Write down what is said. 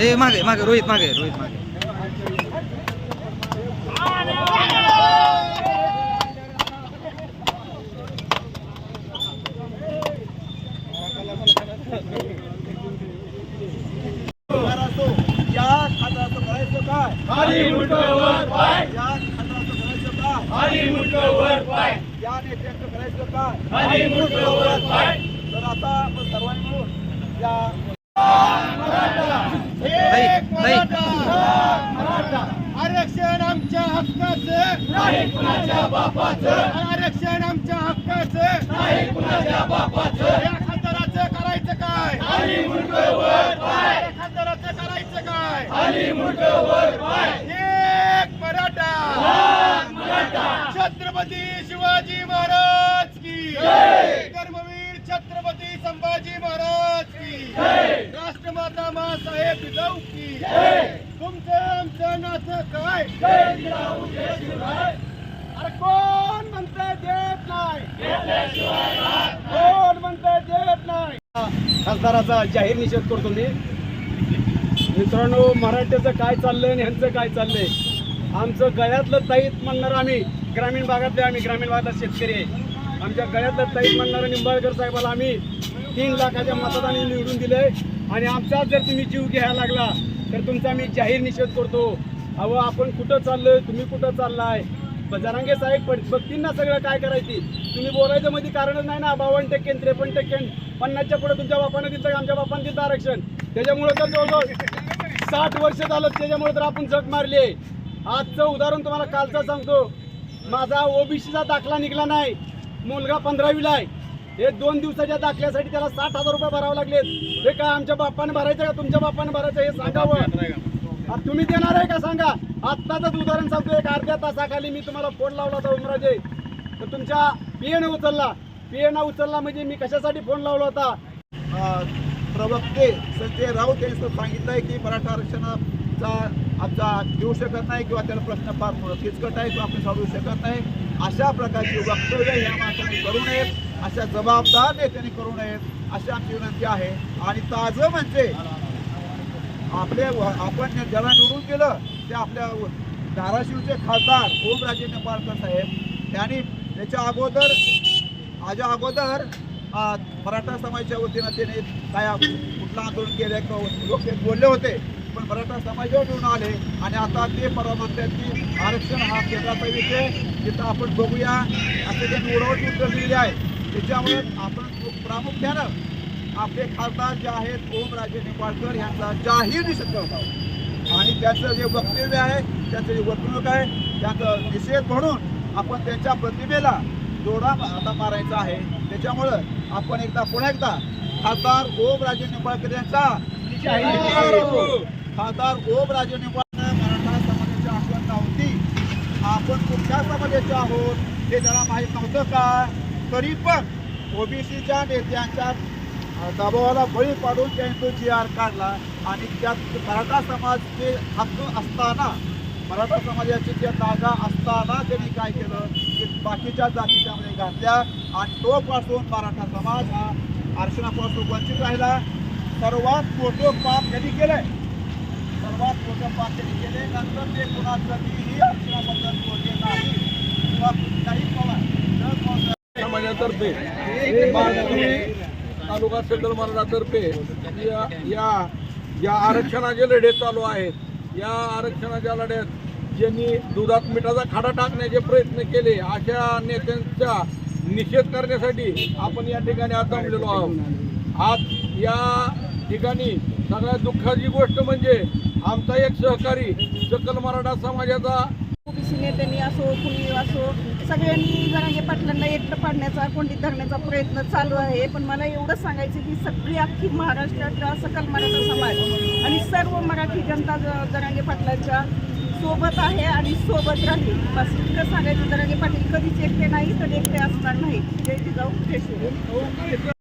ए मागे मागे रोहित मागे रोहित मागे या खाताचं करायचं काय खाली मुठवर पाय. पाय. या नेत्याचं करायचं पाय. तर आता आपण सर्वांनी मिळून या ताई, ताई. आरक्षण आमच्या हक्काचं. नाही कुणाच्या बापाचं. आरक्षण आमच्या हक्काचं. नाही कुणाच्या बापाचं. या खासदाराचं करायचं काय? खाली मुठवर खासदाराचं करायचं काय? खाली मुठवर पाय. एक मराठा. छत्रपती शिवाजी महाराज की धर्मवीर छत्रपती संभाजी महाराज की राष्ट्रमाता मासाहेब जिजाऊ की तुमचं आमचं नातं काय? अरे कोण म्हणतं देत नाही? कोण म्हणतं देत नाही? खासदाराचा जाहीर निषेध करतो मी. मित्रांनो मराठ्याचं काय चाललंय आणि ह्यांचं काय चाललंय? आमचं गळ्यातलं ताईत म्हणणार आम्ही. ग्रामीण भागातले आम्ही ग्रामीण भागात शेतकरी आहे. आमच्या गळ्यातलं ताईत म्हणणारं निंबाळकर साहेबाला आम्ही तीन लाखाच्या मतदानाने निवडून दिले आणि आमचा जर तुम्ही जीव घ्यायला लागला तर तुमचा मी जाहीर निषेध करतो. अहो आपण कुठं चाललोय? तुम्ही कुठं चाललाय? जरांगे साहेब पण बघतील ना सगळं काय करायची? तुम्ही बोलायचं मध्ये कारणच नाही ना? बावन्न टक्के त्रेपन्न टक्के पन्नासच्या पुढे तुमच्या बापानं दिलं आमच्या बापानं दिलं आरक्षण. त्याच्यामुळे तर जवळजवळ साठ वर्ष झालं त्याच्यामुळे तर आपण जग मारली आहे. आजचं उदाहरण तुम्हाला कालचं सांगतो. माझा ओबीसीचा दाखला निघला नाही. मुलगा पंधरावीला आहे. हे दोन दिवसाच्या दाखल्यासाठी त्याला साठ हजार रुपये भरावे लागलेत. हे काय आमच्या बाप्पाने भरायचं का तुमच्या बाप्पाने भरायचं हे सांगावं तुम्ही देणार आहे का सांगा? आत्ताच उदाहरण सांगतो. एक अर्ध्या तासाखाली मी तुम्हाला फोन लावला होता उमराजे. तर तुमच्या पीएनं उचलला. पीएनं उचलला म्हणजे मी कशासाठी फोन लावला होता? प्रवक्ते संजय राऊत यांनी आहे की मराठा आरक्षणाचा आमचा देऊ शकत नाही किंवा त्याला प्रश्न फार किचकट आहे किंवा आपण सोडवू शकत नाही. अशा प्रकारची वक्तव्य ह्या माणसाने करू नयेत. अशा जबाबदार नेत्यांनी करू नयेत अशी आमची विनंती आहे. आणि ताजं म्हणजे आपले आपण ज्याला निवडून गेलं ते आपल्या धाराशिवचे खासदार ओमराजे नेपाळकर साहेब त्यांनी त्याच्या अगोदर माझ्या अगोदर मराठा समाजाच्या वतीनं त्याने काय कुठलं आंदोलन केलं किंवा लोक बोलले होते पण मराठा समाजावर येऊन आले आणि आता ते परवा की आरक्षण हा केंद्राचा विषय तिथं आपण बघूया. असे त्यांनी उडवत उत्तर दिलेले आहे त्याच्यामुळे आपण प्रामुख्यानं आपले खासदार जे आहेत ओमराजे निंबाळकर यांचा जाहीर निषेध करत आहोत. आणि त्याचं जे वक्तव्य आहे त्याचं जे वर्तणूक आहे त्याचं निषेध म्हणून आपण त्यांच्या प्रतिमेला जोडा आता मारायचा आहे. त्याच्यामुळं आपण एकदा पुन्हा एकदा खासदार ओमराजे निंबाळकर यांचा. खासदार ओमराजे निंबाळकर मराठा समाजाची आठवण होती आपण कुठल्या समाजाचे आहोत हे त्याला माहीत नव्हतं का? तरी पण ओबीसीच्या नेत्यांच्या दबावाला बळी पाडून त्यांनी तो जी आर काढला आणि त्यात मराठा समाजचे हक्क असताना मराठा समाजाची त्या जागा असताना त्यांनी काय केलं? की बाकीच्या जाती त्यामध्ये घातल्या आणि तो पासून मराठा समाज हा आरक्षणापासून वंचित राहिला. सर्वात मोठं पाप त्यांनी केलंय. सर्वात मोठं पाप त्यांनी केले नंतर ते कुणाचंही आरक्षणाबद्दल बोलले नाही. किंवा कुठल्याही पवार समाजातर्फे तालुका सेंट्रल मराठातर्फे या या या आरक्षणाचे लढे चालू आहेत. या आरक्षणाच्या लढ्यात ज्यांनी दुधात मिठाचा खाडा टाकण्याचे प्रयत्न केले अशा नेत्यांचा निषेध करण्यासाठी आपण या ठिकाणी आज जमलेलो आहोत. आज या ठिकाणी सगळ्यात दुःखाची गोष्ट म्हणजे आमचा एक सहकारी सकल मराठा समाजाचा ओबीसी नेत्यांनी असो कुणी असो सगळ्यांनी जरांगे पाटलांना एकटं पाडण्याचा कोंडीत धरण्याचा प्रयत्न चालू आहे. पण मला एवढं सांगायचं की सगळी अख्खी महाराष्ट्रातला सकल मराठा समाज आणि सर्व मराठी जनता ज- जरांगे पाटलांच्या सोबत आहे आणि सोबत राहील. बस इतकं सांगायचं जरांगे पाटील कधीच एकटे नाही तर एकटे असणार नाही. जय जिजाऊ जय शिवराय.